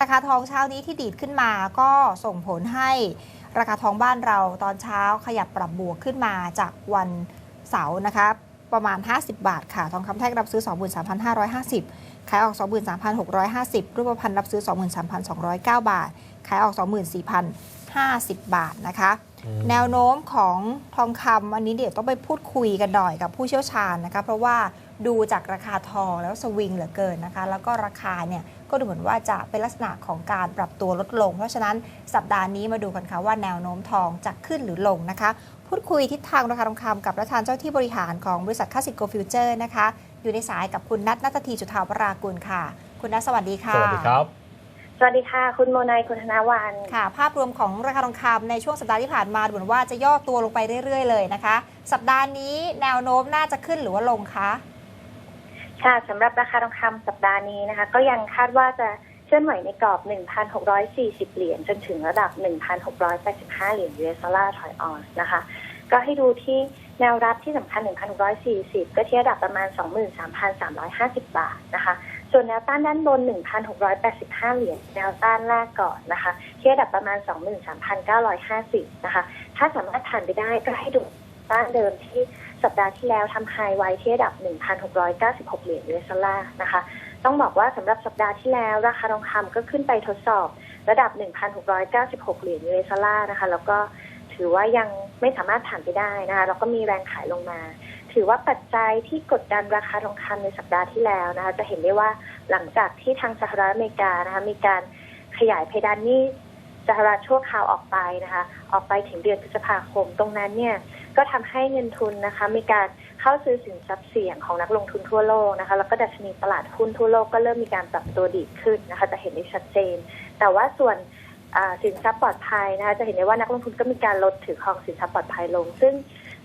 ราคาทองเช้านี้ที่ดีดขึ้นมาก็ส่งผลให้ราคาทองบ้านเราตอนเช้าขยับปรับบวกขึ้นมาจากวันเสาร์นะคะประมาณ 50 บาทค่ะ ทองคำแท่งรับซื้อ 23,550 ขายออก 23,650 รูปพรรณรับซื้อ 23,209 บาท ขายออก 24,050 บาทนะคะ แนวโน้มของทองคำอันนี้เดี๋ยวต้องไปพูดคุยกันหน่อยกับผู้เชี่ยวชาญนะคะ เพราะว่าดูจากราคาทองแล้วสวิงเหลือเกินนะคะ แล้วก็ราคาเนี่ยก็ดูเหมือนว่าจะเป็นลักษณะของการปรับตัวลดลง เพราะฉะนั้นสัปดาห์นี้มาดูกันค่ะว่าแนวโน้มทองจะขึ้นหรือลงนะคะ พูดคุยทิศทางราคาทองคำกับประธานเจ้าที่บริหารของบริษัทคาสิโกฟิวเจอร์นะคะ อยู่ในสายกับคุณนัทนัตทีจุธาวรากุลค่ะ คุณนัทสวัสดีค่ะสวัสดีครับ สวัสดีค่ะ คุณโมนายคุณธนวันค่ะ ภาพรวมของราคาทองคำในช่วงสัปดาห์ที่ผ่านมาดูเหมือนว่าจะย่อตัวลงไปเรื่อยๆ เลยนะคะ สัปดาห์นี้แนวโน้มน่าจะขึ้นหรือว่าลงคะค่ะสำหรับราคาทองคำสัปดาห์นี้นะคะ ก็ยังคาดว่าจะเคลื่อนไหวในกรอบ 1,640 เหรียญจนถึงระดับ 1,685 เหรียญ US ดอลลาร์ถอยออนซ์นะคะ ก็ให้ดูที่แนวรับที่สำคัญ 1,640 ก็ที่ระดับประมาณ 23,350 บาทนะคะ ส่วนแนวต้านด้านบน 1,685 เหรียญแนวต้านแรกก่อนนะคะที่ระดับประมาณ 23,950 นะคะ ถ้าสามารถผ่านไปได้ก็ให้ดูต้านเดิมที่สัปดาห์ที่แล้วทำไฮไว้ที่ระดับ 1,696 เหรียญ US ดอลลาร์นะคะ ต้องบอกว่าสำหรับสัปดาห์ที่แล้ว ราคาทองคำก็ขึ้นไปทดสอบระดับ 1,696 เหรียญ US ดอลลาร์นะคะ แล้วก็ถือว่ายังไม่สามารถผ่านไปได้นะคะ แล้วก็มีแรงขายลงมา ถือว่าปัจจัยที่กดดันราคาทองคำในสัปดาห์ที่แล้วนะคะ จะเห็นได้ว่าหลังจากที่ทางสหรัฐอเมริกานะคะมีการขยายเพดานหนี้สหรัฐชั่วคราวออกไปนะคะ ออกไปถึงเดือนพฤษภาคม ตรงนั้นเนี่ยก็ทำให้เงินทุนนะคะ มีการเข้าซื้อสินทรัพย์เสี่ยงของนักลงทุนทั่วโลกนะคะ แล้วก็ดัชนีตลาดหุ้นทั่วโลกก็เริ่มมีการปรับตัวดีขึ้นนะคะ จะเห็นได้ชัดเจน แต่ว่าส่วนอ่าสินทรัพย์ปลอดภัยนะคะ จะเห็นได้ว่านักลงทุนก็มีการลดถือครองสินทรัพย์ปลอดภัยลง ซึ่ง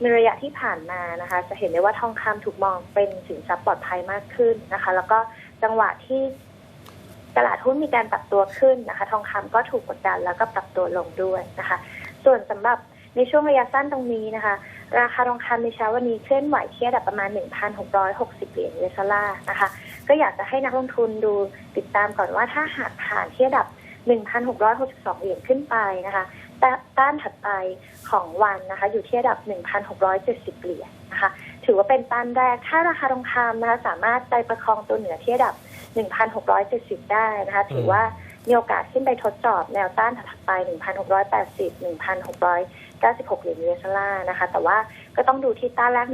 ในระยะที่ผ่านมานะคะ จะเห็นได้ว่าทองคำถูกมองเป็นสินทรัพย์ปลอดภัยมากขึ้นนะคะ แล้วก็จังหวะที่ตลาดหุ้นมีการปรับตัวขึ้นนะคะ ทองคำก็ถูกกดดันแล้วก็ปรับตัวลงด้วยนะคะ ส่วนสำหรับในช่วงระยะสั้นตรงนี้นะคะ ราคาทองคำในเช้าวันนี้เคลื่อนไหวที่ระดับประมาณ 1,660 เหรียญ US ดอลานะคะ ก็อยากจะให้นักลงทุนดูติดตามก่อนว่าถ้าหากผ่านที่ระดับ 1,662 เหรียญขึ้นไปนะคะ ต่ต้านถัดไปของวันนะคะ อยู่ที่ระดับ 1,670 เหรียญนะคะ ถือว่าเป็นต้านแรก ถ้าราคาทองคำนะคะ สามารถไปประคองตัวเหนือที่ระดับ 1,670 ได้นะคะ ถือว่ามีโอกาสขึ้นไปทดสอบแนวต้านถัดไป 1,680 1,696 เหรียญ US ดอลลาร์นะคะ แต่ว่าก็ต้องดูที่ต้านแรก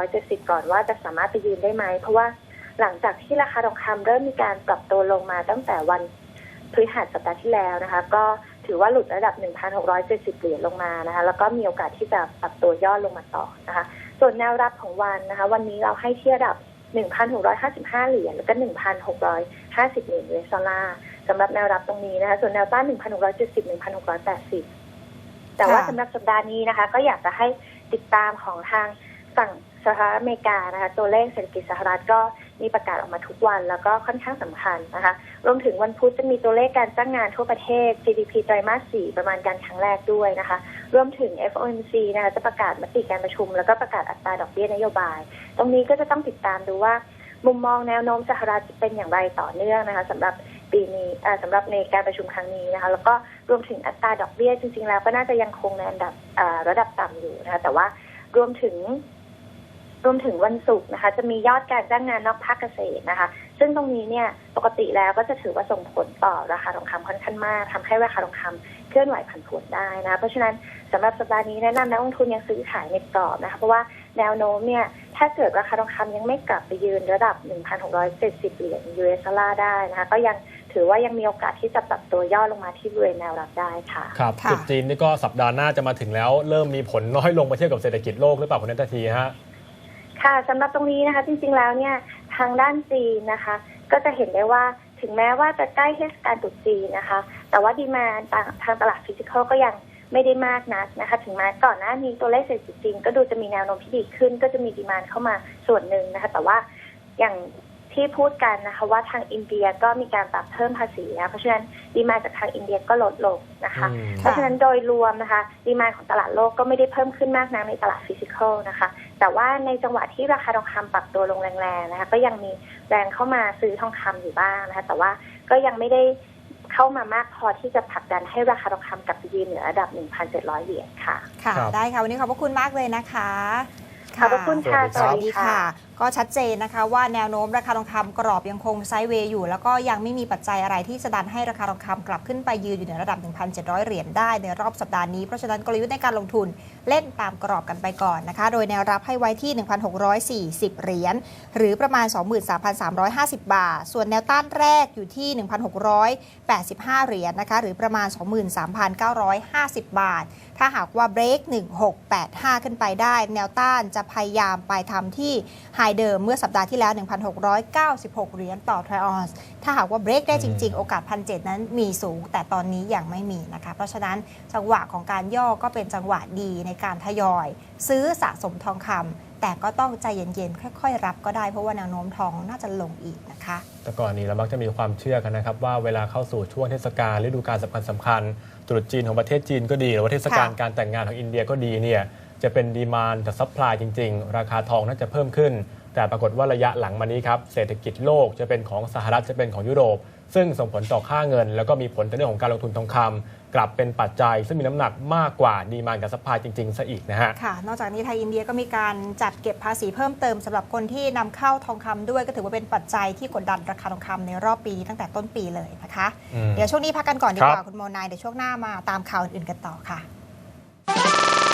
1,670 ก่อนว่าจะสามารถไปยืนได้ไหม เพราะว่าหลังจากที่ราคาทองคำเริ่มมีการปรับตัวลงมาตั้งแต่วัน พฤหัสสัปดาห์ที่แล้วนะคะ ก็ถือว่าหลุดระดับ 1,670 เหรียญลงมานะคะ แล้วก็มีโอกาสที่จะปรับตัวย่อลงมาต่อนะคะ ส่วนแนวรับของวันนะคะ วันนี้เราให้ที่ระดับ 1,655 เหรียญแล้วก็ 1,650 เหรียญ US ดอลลาร์สำหรับแนวรับตรงนี้นะคะ ส่วนแนวต้าน 1,670 1,680 แต่ว่าค่ะสำหรับสัปดาห์นี้นะคะ ก็อยากจะให้ติดตามของทางฝั่งสหรัฐอเมริกานะคะ ตัวเลขเศรษฐกิจสหรัฐก็ มีประกาศออกมาทุกวัน แล้วก็ค่อนข้างสำคัญนะคะ รวมถึงวันพุธจะมีตัวเลขการจ้างงานทั่วประเทศ GDP ไตรมาส4ประมาณการครั้งแรกด้วยนะคะ รวมถึง FOMC นะคะจะประกาศมติการประชุม แล้วก็ประกาศอัตราดอกเบี้ยนโยบาย ตรงนี้ก็จะต้องติดตามดูว่า มุมมองแนวโน้มสหรัฐจะเป็นอย่างไรต่อเนื่องนะคะสำหรับปีนี้สำหรับในการประชุมครั้งนี้นะคะ แล้วก็รวมถึงอัตราดอกเบี้ยจริงๆแล้วก็น่าจะยังคงในอันดับระดับต่ำอยู่นะคะแต่ว่ารวมถึง รวมถึงวันศุกร์นะคะ จะมียอดการจ้างงานนอกภาคเกษตรนะคะ ซึ่งตรงนี้เนี่ยปกติแล้วก็จะถือว่าส่งผลต่อราคาทองคำค่อนข้างมากทำให้ราคาทองคำเคลื่อนไหวผันผวนได้นะคะเพราะฉะนั้นสำหรับสัปดาห์นี้แนะนำนักลงทุนยังซื้อขายในกรอบนะคะ เพราะว่าแนวโน้มเนี่ยถ้าเกิดราคาทองคำยังไม่กลับไปยืนระดับ 1,670 เหรียญ US ดอลลาร์ได้นะคะ ก็ยังถือว่ายังมีโอกาสที่จะปรับตัวย่อลงมาที่บริเวณแนวรับได้ค่ะครับค่ะจุดจีนนี่ก็สัปดาห์หน้าจะมาถึงแล้ว เริ่มมีผลน้อยลงมาเทียบกับเศรษฐกิจโลกหรือเปล่าคุณนัททีฮะ ค่ะสำหรับตรงนี้นะคะ จริงๆแล้วเนี่ยทางด้านจีนนะคะ ก็จะเห็นได้ว่าถึงแม้ว่าจะใกล้เทศกาลตรุษจีนนะคะ แต่ว่าดีมาทางตลาดฟิสิกอลก็ยังไม่ได้มากนักนะคะ ถึงแม้ก่อนหน้านี้ตัวเลขเศรษฐกิจจีนก็ดูจะมีแนวโน้มที่ดีขึ้น ก็จะมีดีมานเข้ามาส่วนหนึ่งนะคะ แต่ว่าอย่างที่พูดกันนะคะว่าทางอินเดียก็มีการปรับเพิ่มภาษีนะเพราะฉะนั้นดีมาจากทางอินเดียก็ลดลงนะคะอืมเพราะฉะนั้นโดยรวมนะคะดีมานของตลาดโลกก็ไม่ได้เพิ่มขึ้นมากนักในตลาดฟิสิกอลนะคะ แต่ว่าในจังหวะที่ราคาทองคำปรับตัวลงแรงๆนะคะก็ยังมีแรงเข้ามาซื้อทองคำอยู่บ้างนะคะแต่ว่าก็ยังไม่ได้เข้ามามากพอที่จะผลักดันให้ราคาทองคำกลับไปยืนเหนือระดับ 1,700 เหรียญค่ะ ค่ะครับได้ค่ะ วันนี้ขอบพระคุณมากเลยนะคะ ขอบพระคุณค่ะสสวัวัสสดีดีครับค่ะก็ชัดเจนนะคะว่าแนวโน้มราคาทองคำกรอบยังคงไซด์เวย์อยู่ แล้วก็ยังไม่มีปัจจัยอะไรที่จะดันให้ราคาทองคำกลับขึ้นไปยืนอยู่ในระดับ 1,700 เหรียญได้ในรอบสัปดาห์นี้ เพราะฉะนั้นกลยุทธ์ในการลงทุนเล่นตามกรอบกันไปก่อนนะคะ โดยแนวรับให้ไว้ที่ 1,640 เหรียญหรือประมาณ 23,350 บาท ส่วนแนวต้านแรกอยู่ที่ 1,685 เหรียญนะคะหรือประมาณ 23,950 บาท ถ้าหากว่าเบรก1685 ขึ้นไปได้ แนวต้านจะพยายามไปทำที่ไฮเดิมเมื่อสัปดาห์ที่แล้ว 1,696 เหรียญต่อทรออนซ์ถ้าหากว่าเบรกได้จริง ๆ โอกาส1,700นั้นมีสูง แต่ตอนนี้ยังไม่มีนะคะ เพราะฉะนั้นจังหวะของการย่อก็เป็นจังหวะดีในการทยอย ซื้อสะสมทองคำแต่ก็ต้องใจเย็นๆ ค่อย ๆ รับก็ได้เพราะว่าแนวโน้มทองน่าจะลงอีกนะคะ แต่ก่อนนี้เรามักจะมีความเชื่อกันนะครับว่าเวลาเข้าสู่ช่วงเทศกาลฤดูกาลสำคัญสำคัญๆตรุษจีนของประเทศจีนก็ดี หรือว่าเทศกาลค่ะการแต่งงานของอินเดียก็ดีเนี่ย จะเป็นดีมานกับซัพพลายจริง ๆ ราคาทองน่าจะเพิ่มขึ้น แต่ปรากฏว่าระยะหลังมานี้ครับเศรษฐกิจโลกจะเป็นของสหรัฐจะเป็นของยุโรป ซึ่งส่งผลต่อค่าเงิน แล้วก็มีผลต่อเรื่องของการลงทุนทองคำกลับเป็นปัจจัยซึ่งมีน้ำหนักมากกว่าดีมานกับซัพพลายจริงๆซะอีกนะฮะ ค่ะ นอกจากนี้ไทยอินเดียก็มีการจัดเก็บภาษีเพิ่มเติมสำหรับคนที่นำเข้าทองคำด้วยก็ถือว่าเป็นปัจจัยที่กดดันราคาทองคำในรอบปีนี้ตั้งแต่ต้นปีเลยนะคะอืมเดี๋ยวช่วงนี้พักกันก่อนดีกคว่ารับคุณโมนายเดี๋ยวช่วงหน้ามาตามข่าวอื่นๆกันต่อค่ะ